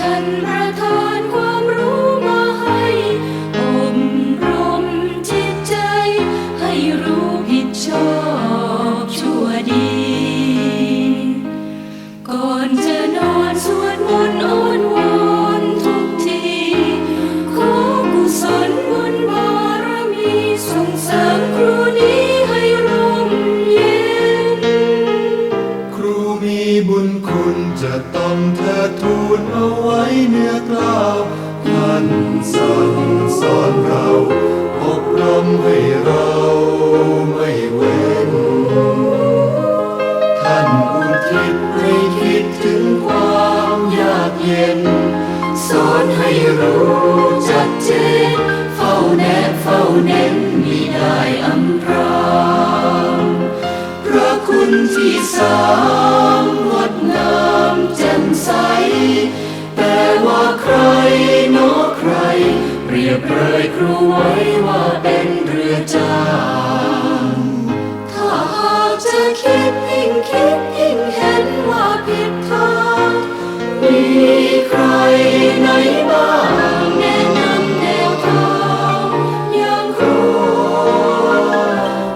ท่านประทานควา รู้จัดเจนเฝ้าแนบเฝ้าเน้นมีได้อำพรางพระคุณที่สามงดงามแจ่มใส แต่ว่าใครโนใคร เปรียบเลยครูไว้ว่าเป็นเรือจางถ้าหากจะคิดยิ่งคิดยิ่งเห็น ใครไหนบ้างแนะนำแนวทางย่งครู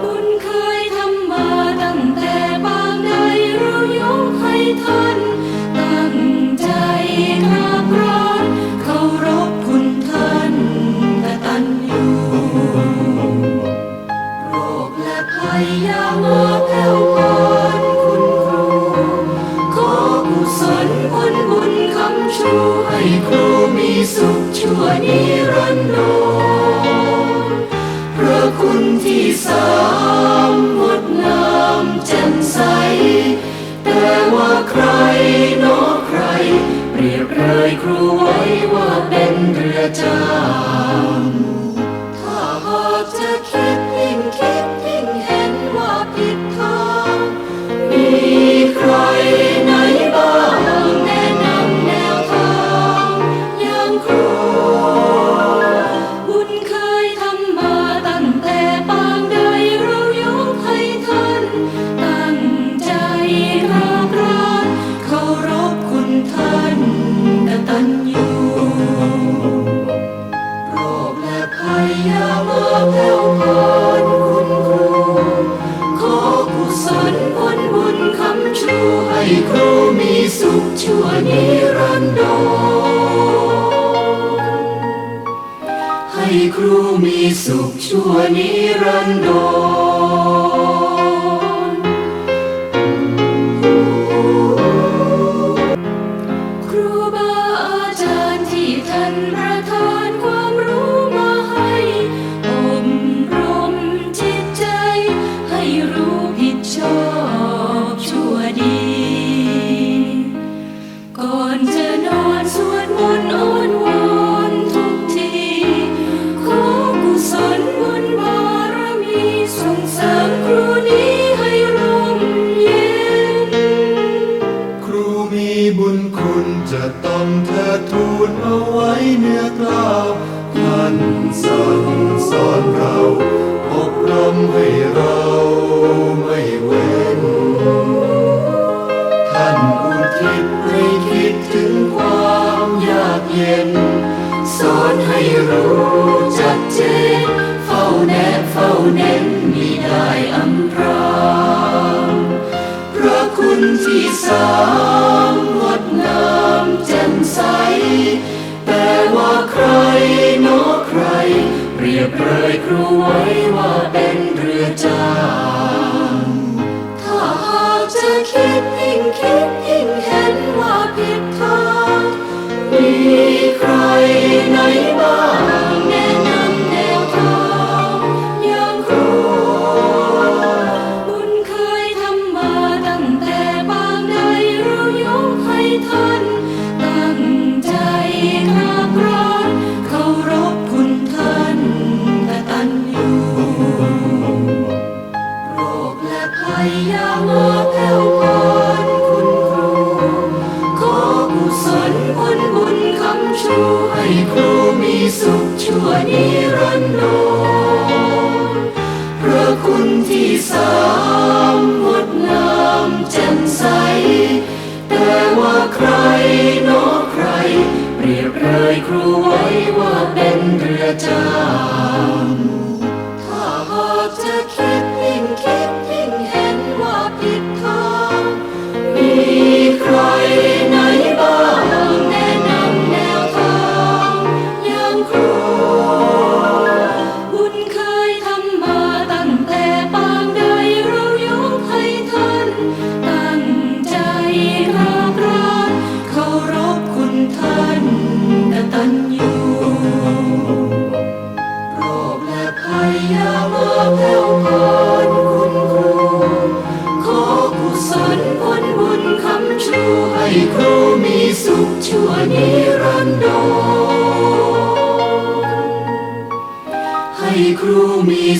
บุญเคยทำมาตั้งแต่ปางใดเรายกให้ท่าน ตั้งใจกราบรานเคารพคุณท่านกตัญญูโรคและภัยยาม 如你。 สุขชั่วนิรันดร ไว้ว่าเป็นเรือจางถ้าหากจะคิดยิ่งคิด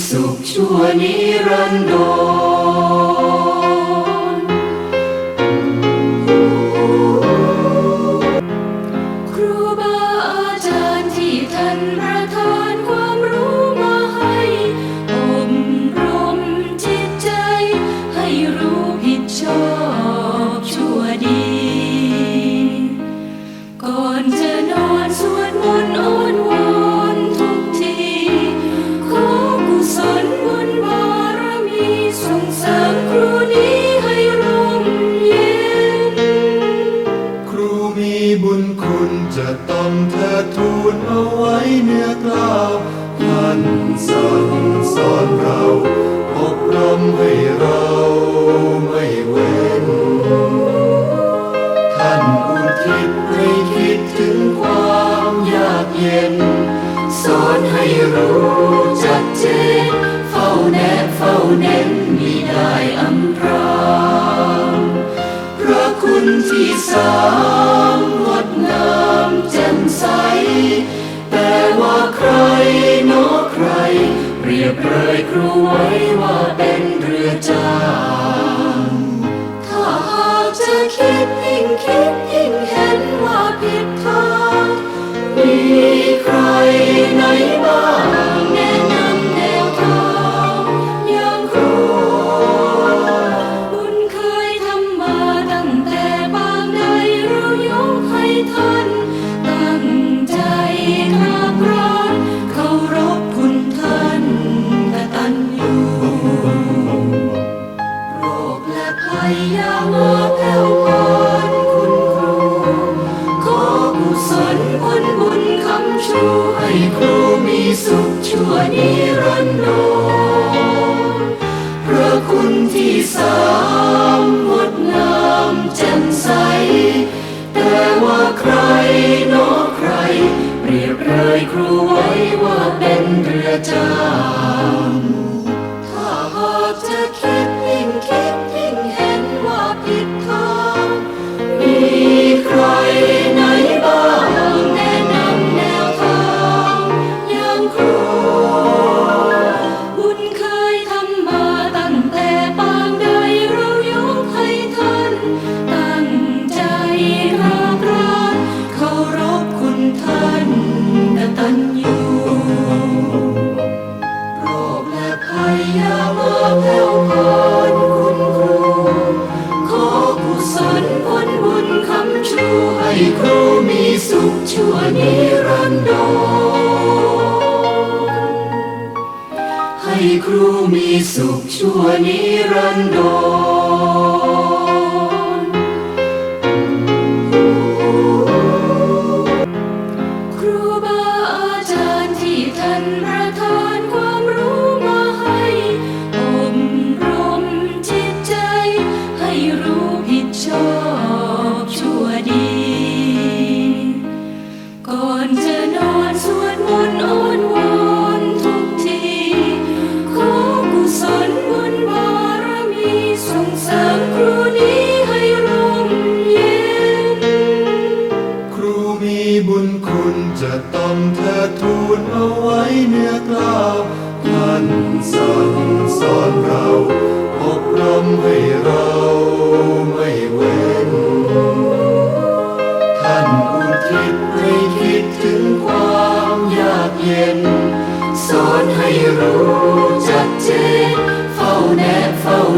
สุขชั่วนิรันดร สามงดงามแจ่มใส แต่ว่าใครโนใคร เรียบเรยครูไว้ว่าเป็นเรือจางถ้าหากจะคิดยิ่งคิดยิ่งเห็นว่าผิดทาง มีใครไหนบ้าง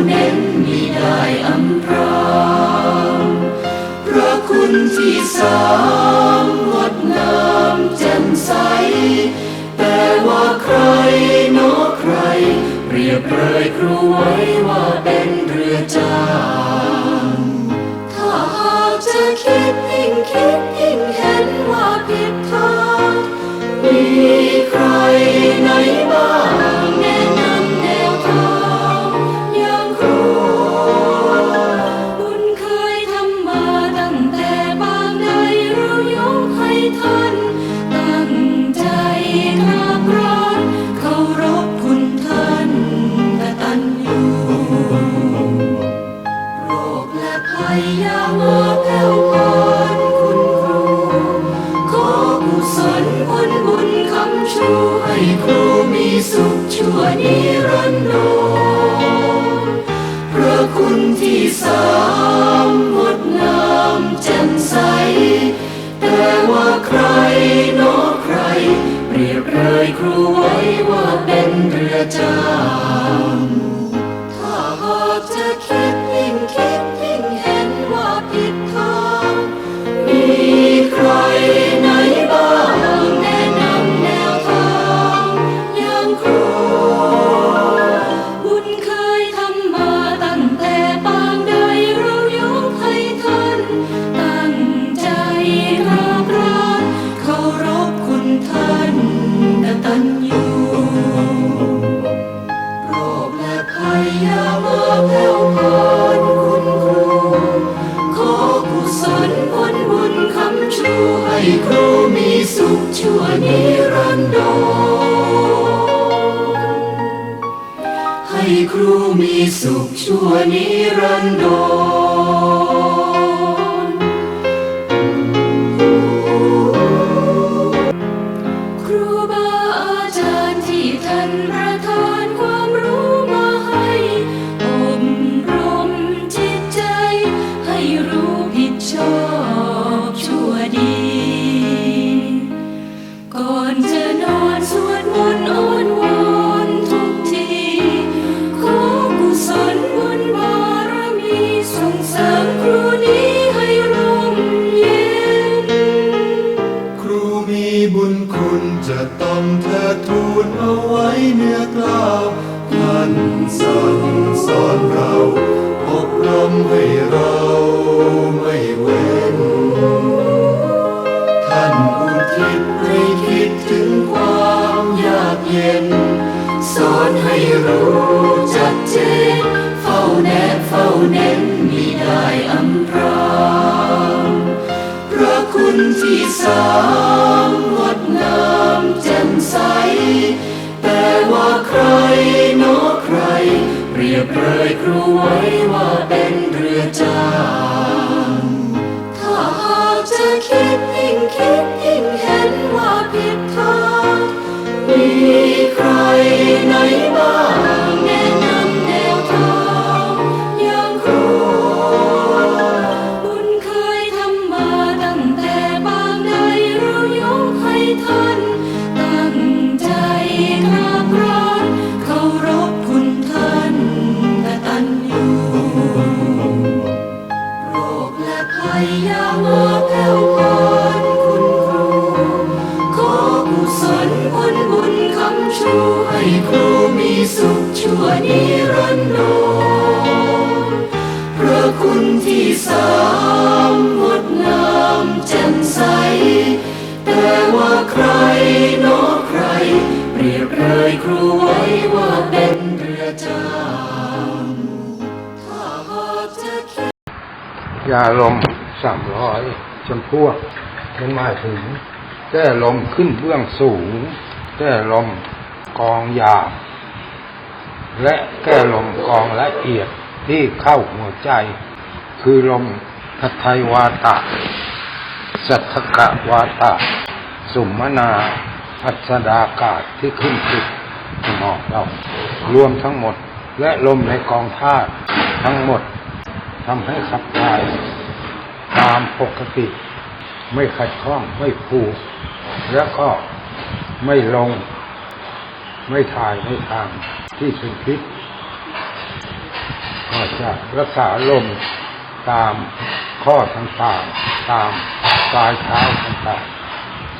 เน้นมีได้อำพรางพระคุณที่สามงดงามแจ่มใส แต่ว่าใครโนใคร เปรียบเลยครูไว้ว่าเป็นเรือจ้า วนิรันดรพระคุณที่สามงดงามแจ่มใส แต่ว่าใครนอใคร เปรียบเลยครูไว้ว่าเป็นเรือจ้า ว่าใครนอใคร เปรียบเลยครูไว้ว่าเป็นเรือจ้าถ้าหากจะคิดยาลมสามร้อยจำพวกมันมาถึง แก้ลมขึ้นเบื้องสูง แก้ลมกองยา และแก้ลมกองละเอียดที่เข้าหัวใจ คือลมทัไทวาตะ สัทธกะวาตะ สุมนาพัสดากาศที่ขึ้นติดหมอกเรา รวมทั้งหมดและลมในกองธาตุทั้งหมดทำให้ขับถ่าย ตามปกติ ไม่ขัดข้องไม่ผูก และก็ไม่ลง ไม่ถ่ายไม่ทางที่เป็นพิษก็จะรักษาลมตามข้อต่างๆตามปลายเท้าต่างๆ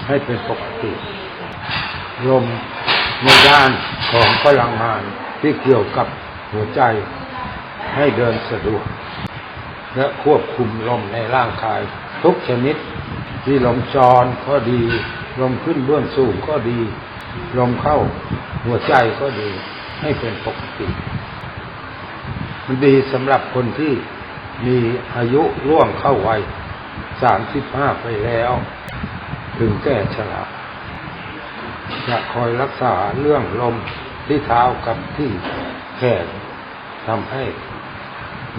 ให้เป็นปกติ ลมในด้านของพลังงานที่เกี่ยวกับหัวใจให้เดินสะดวก และควบคุมลมในร่างกาย ทุกชนิด ที่ลมจรก็ดี ลมขึ้นเบื้องสูงก็ดี ลมเข้าหัวใจก็ดี ให้เป็นปกติ มันดีสำหรับคนที่มีอายุร่วงเข้าวัยสามสิบห้าไปแล้ว ถึงแก่ชราจะคอยรักษาเรื่องลมที่เท้ากับที่แขนทำให้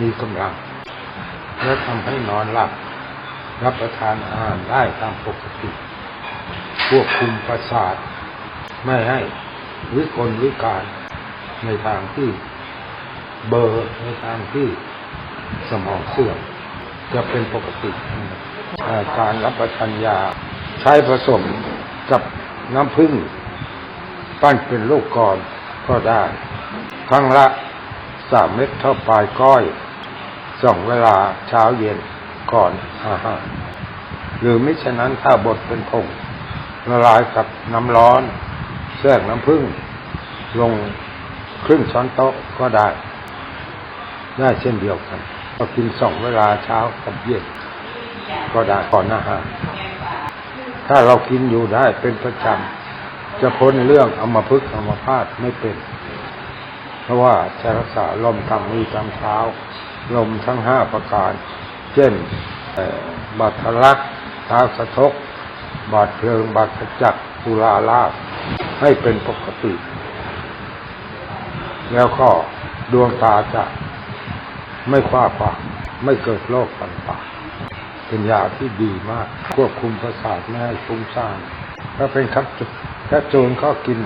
มีกำลัง และทำให้นอนหลับ รับประทานอาหารได้ตามปกติควบคุมประสาท ไม่ให้วิกลวิการในทางที่เบอร์ในทางที่สมองเสื่อมจะเป็นปกติการรับประทานยา ใช้ผสมกับน้ำผึ้งปั้นเป็นลูกก่อก็ได้ ครั้งละสามเม็ดเท่าปลายก้อยสองเวลาเช้าเย็นก่อนอาหารหรือมิฉะนั้นถ้าบดเป็นผงละลายกับน้ำร้อนแทรกน้ำผึ้งลงครึ่งช้อนโต๊ะก็ได้ ได้เช่นเดียวกันก็กินสองเวลาเช้ากับเย็นก็ได้ก่อนอาหาร ถ้าเรากินอยู่ได้เป็นประจำจะพ้นเรื่องเอามาพึกเอามาพาดไม่เป็น เพราะว่าจะรักษาลมทางมือทางเท้า ลมทั้งห้าประการ เช่นบาดทะลักทาสะทก บาดเพลิง บาดขจักตุลาลาภให้เป็นปกติ แล้วก็ดวงตาจะไม่คว้าปากไม่เกิดโรคต่างๆ ป็นยาที่ดีมาก ควบคุมประสาทไม่ให้ฟุ้งซ่านถ้าเป็นครับแคปซูลก็กิน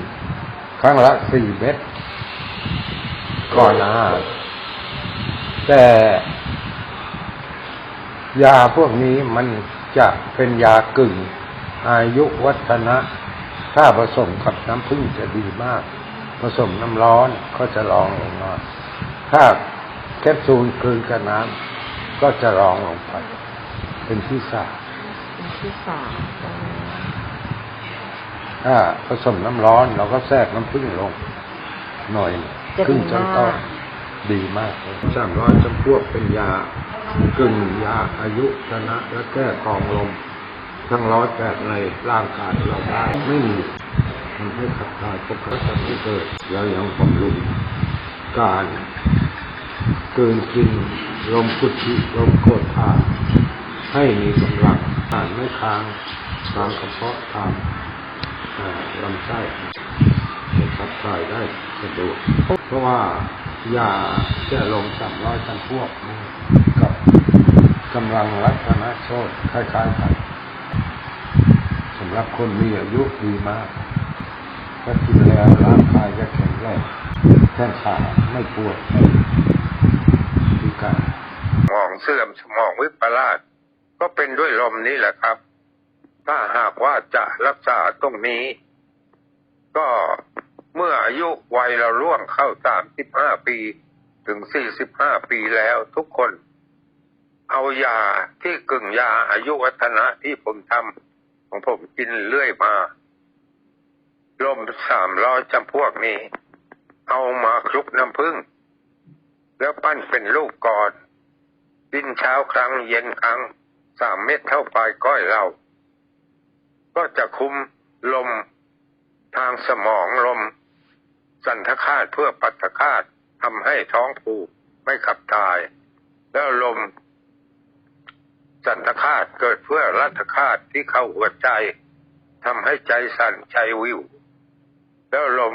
ครั้งละสี่เม็ดก่อนอาหารแต่ยาพวกนี้มันจะเป็นยากึ่ง อายุวัฒนะ ถ้าผสมกับน้ำผึ้งจะดีมาก ผสมน้ำร้อนก็จะรองลงมา ถ้าแคปซูลกลืนกับน้ำก็จะรองลงไป เป็นที่สามเป็นที่สามถ้าผสมน้ำร้อนเราก็แทรกน้ำผึ้งลง หน่อยครึ่งช้อนโต๊ะดีมากเลยสามร้อยจำพวกเป็นยากึ่งยาอายุชนะและแก้กองลม ทั้งร้อยแปดในร่างกายเราได้ไม่มีทำให้ขับถ่ายปกติที่เกิดแล้วยังบำรุงการเกินกินลมพุทธิลมโกรธา ให้มีกำลังอ่านไม่ค้างทางกระเพาะทางลำไส้ให้ขับถ่ายได้สะดวกเพราะว่ายาแก้ลมสามร้อยจำพวกกับกำลังรัตนโชตคล้ายๆกันสำหรับคนมีอายุดีมากถ้ากินแล้วร่างกายจะแข็งแรงแข้งขาไม่ปวดไม่พิการมองเสื่อมสมองวิปลาส ก็เป็นด้วยลมนี้แหละครับ ถ้าหากว่าจะรักษาตรงนี้ ก็เมื่ออายุวัยเราล่วงเข้าสามสิบห้าปี ถึงสี่สิบห้าปีแล้วทุกคน เอายาที่กึ่งยาอายุวัฒนะที่ผมทำของผมกินเรื่อยมาลมสามร้อยจำพวกนี้ เอามาคลุกน้ำผึ้งแล้วปั้นเป็นลูกกอดกินเช้าครั้งเย็นครั้ง สามเม็ดเท่าปลายก้อยเรา ก็จะคุมลม ทางสมองลม สันทคาตเพื่อปัสสคาตทำให้ท้องผูกไม่ขับถ่าย แล้วลม สันทคาตเกิดเพื่อรัฐคาตที่เข้าหัวใจทำให้ใจสั่นใจวิว แล้วลม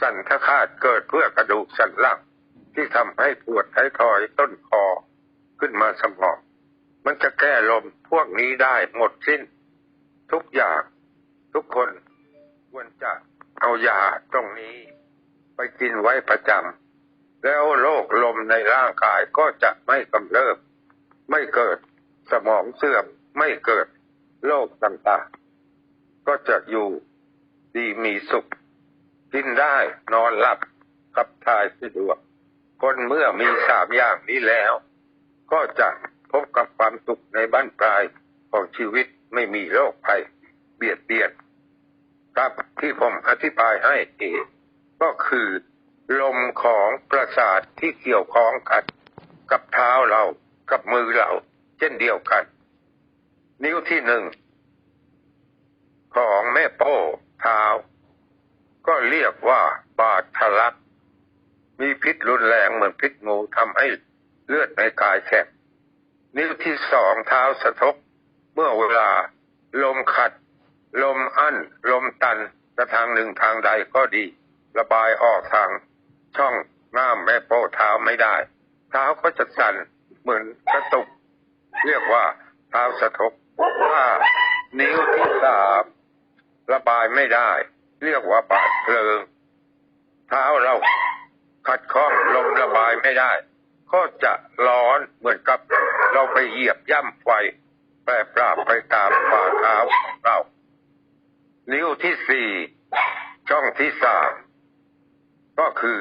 สันทคาตเกิดเพื่อกระดูกสันหลังที่ทำให้ปวดท้ายทอยต้นคอขึ้นมาสมอง มันจะแก้ลมพวกนี้ได้หมดสิ้น ทุกอย่างทุกคนควรจะเอายาตรงนี้ ไปกินไว้ประจำแล้วโรคลมในร่างกายก็จะไม่กำเริบ ไม่เกิดสมองเสื่อมไม่เกิดโรคต่างๆ ก็จะอยู่ดีมีสุข กินได้นอนหลับขับถ่ายสะดวกคนเมื่อมีสามอย่างนี้แล้ว ก็จะ พบกับความสุขในบ้านปลายของชีวิตไม่มีโรคภัยเบียดเบียนครับที่ผมอธิบายให้เองก็คือลมของประสาทที่เกี่ยวข้องกันกับเท้าเรากับมือเรา เช่นเดียวกัน นิ้วที่หนึ่งของแม่โป้เท้า ก็เรียกว่าบาดทะลัก มีพิษรุนแรงเหมือนพิษงูทำให้เลือดในกายแคบ นิ้วที่สองเท้าสะทก เมื่อเวลา ลมขัด ลมอั้น ลมตันกระทางหนึ่งทางใดก็ดี ระบายออกทาง ช่องง่ามแม่โป้เท้าไม่ได้ เท้าก็จะสั่นเหมือนกระตุก เรียกว่าเท้าสะทกถ้านิ้วที่สามระบายไม่ได้ เรียกว่าบาดเพลิง เท้าเราขัดข้องลมระบายไม่ได้ ก็จะร้อนเหมือนกับเราไปเหยียบย่ำไฟแปรปราบไปตามฝ่าเท้าเรา นิ้วที่สี่ช่องที่สามก็คือ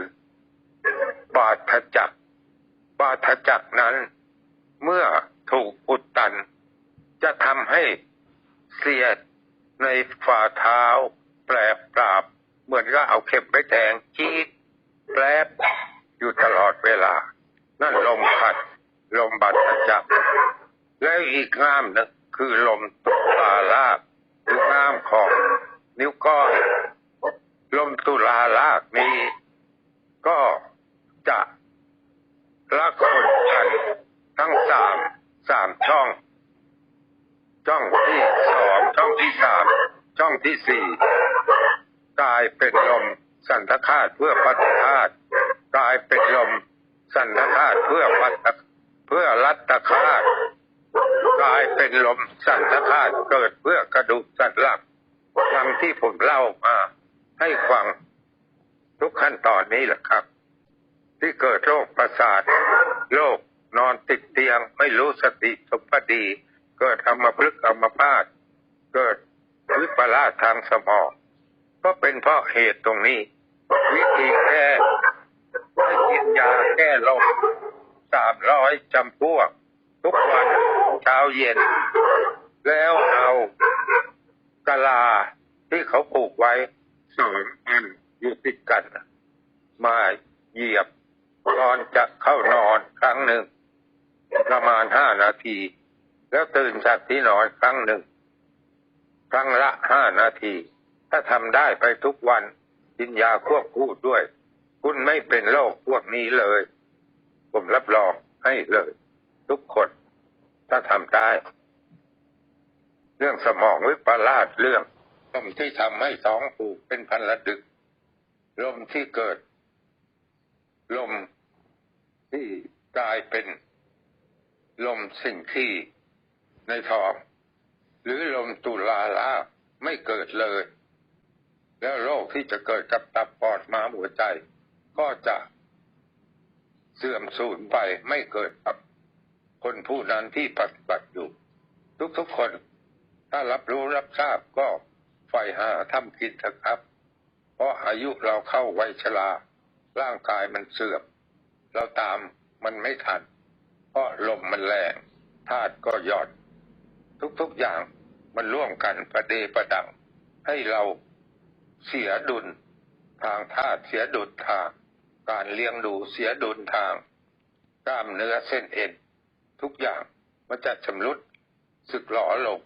บาทจักบาทจักนั้น เมื่อถูกอุดตัน จะทำให้เสียดในฝ่าเท้า แปรปราบ เหมือนก็เอาเข็มไปแทงจี๊ดแปรบอยู่ตลอดเวลา นั่นลมขัด ลมบาดจักรแล้วอีกงามหนึงคือลมตุลาลากหรืองามของนิ้วก้อยลมตุลาลากนี้ ก็จะละคนกันทั้งสามสามช่อง ช่องที่สองช่องที่สามช่องที่สี่กลายเป็นลมสันทคาตเพื่อปัตธาตกลายเป็นลม สันทคาตเพื่อปัตเพื่อรัตตคาตกลายเป็นลมสันทคาตเกิดเพื่อกระดูกสันหลักดังที่ผมเล่ามาให้ฟังทุกขั้นตอนนี้แหละครับ ที่เกิดโรคประสาทโรคนอนติดเตียงไม่รู้สติสมปดี เกิดอัมพฤกษ์อัมพาตเกิดวิปลาสทางสมองก็เป็นเพราะเหตุตรงนี้ วิธีแก้ กินยาแก้โรคสามร้อยจำพวก ทุกวันเช้าเย็น แล้วเอากะลาที่เขาปลูกไว้สองอันอยู่ติดกัน มาเหยียบก่อนจะเข้านอนครั้งหนึ่ง ประมาณห้านาที แล้วตื่นจากที่นอนครั้งหนึ่ง ครั้งละห้านาที ถ้าทำได้ไปทุกวันกินยาควบคู่ด้วย คุณไม่เป็นโรคพวกนี้เลย ผมรับรองให้เลย ทุกคนถ้าทำได้ เรื่องสมองวิปลาสเรื่องลมที่ทำให้ท้องผูกเป็นพันละดึก ลมที่เกิด ลมที่กลายเป็น ลมสิ่งที่ในท้อง หรือลมตุลาลาไม่เกิดเลย แล้วโรคที่จะเกิดกับตับปอดม้าหัวใจ ก็จะเสื่อมสูญไปไม่เกิดกับคนผู้นั้นที่ปฏิบัติอยู่ ทุกๆคน ถ้ารับรู้รับทราบก็ใฝ่หาทำกิจเถอะครับ เพราะอายุเราเข้าวัยชรา ร่างกายมันเสื่อม เราตามมันไม่ทัน เพราะลมมันแรงธาตุก็หยอนทุกๆอย่างมันร่วมกันประเดประดัง ให้เราเสียดุล ทางธาตุเสียดุลทาง การเลี้ยงดูเสียดุลทาง กล้ามเนื้อเส้นเอ็นทุกอย่างมันจะชำรุดสึกหลอลง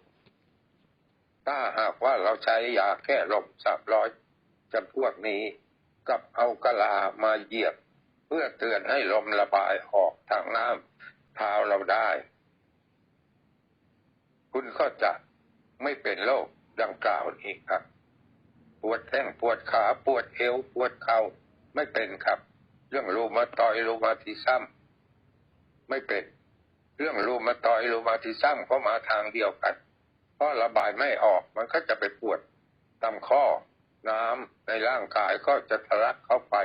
ถ้าหากว่าเราใช้ยาแก้ลมสามร้อยจำพวกนี้กับเอากะลามาเหยียบ เพื่อเตือนให้ลมระบายออกทางน้ำเท้าเราได้ คุณก็จะไม่เป็นโรคดังกล่าวนี้ครับ ปวดแข้งปวดขาปวดเอวปวดเข่าไม่เป็นครับ เรื่องรูมาตอยรูมาติซัมไม่เป็น เรื่องรูมาตอยรูมาติซัมก็มาทางเดียวกัน เพราะระบายไม่ออกมันก็จะไปปวดตามข้อน้ำในร่างกายก็จะทะลักเข้าไป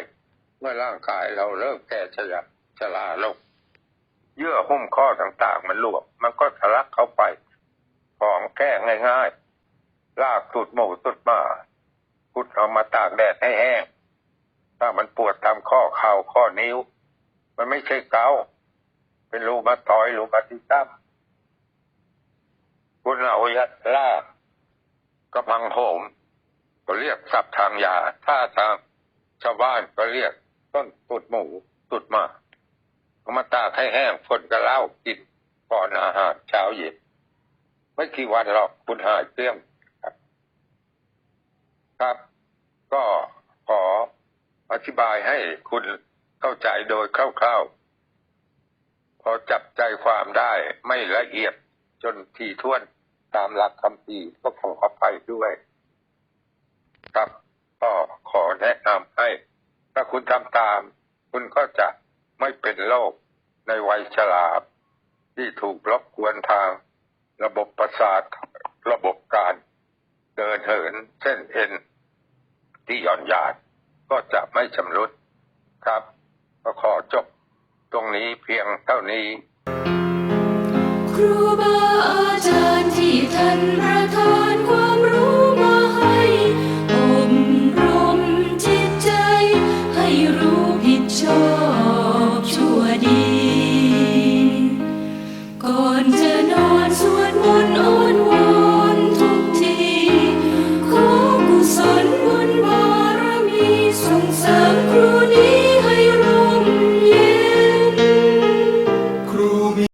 เมื่อร่างกายเราเริ่มแก่ชราชราลงเยื่อหุ้มข้อต่างๆ มันหลวมมันก็ทะลักเข้าไปของแก้ง่ายๆลากสุดหมูสุดมาพุดเอามาตากแดดให้แห้ง ถ้ามันปวดตามข้อเข่าข้อนิ้ว มันไม่ใช่เกาเป็นรูมาตอยรูมาติซัมคุณเอายัดลากกระพังโหม ก็เรียกศัพท์ทางยา ถ้าทางชาวบ้านก็เรียกต้นตุดหมูตุดมาเอามาตากให้แห้งฝนก็เล้ากินก่อนอาหารเช้าเย็นไม่กี่วันหรอกคุณหายเกลี้ยงครับครับ ก็ขอ อธิบายให้คุณเข้าใจโดยคร่าวๆ พอจับใจความได้ไม่ละเอียดจนทีท่วนตามหลักคำพีก็ขออภัยด้วย ครับก็ขอแนะนำให้ ถ้าคุณทำตาม คุณก็จะไม่เป็นโรคในวัยชราที่ถูกรบกวนทาง ระบบประสาทระบบการ เดินเหินเส้นเอ็นที่หย่อนยาน ก็จะไม่ชำรุดครับ ก็ขอจบตรงนี้เพียงเท่านี้ ครูบาอาจารย์ที่ท่านประทานความ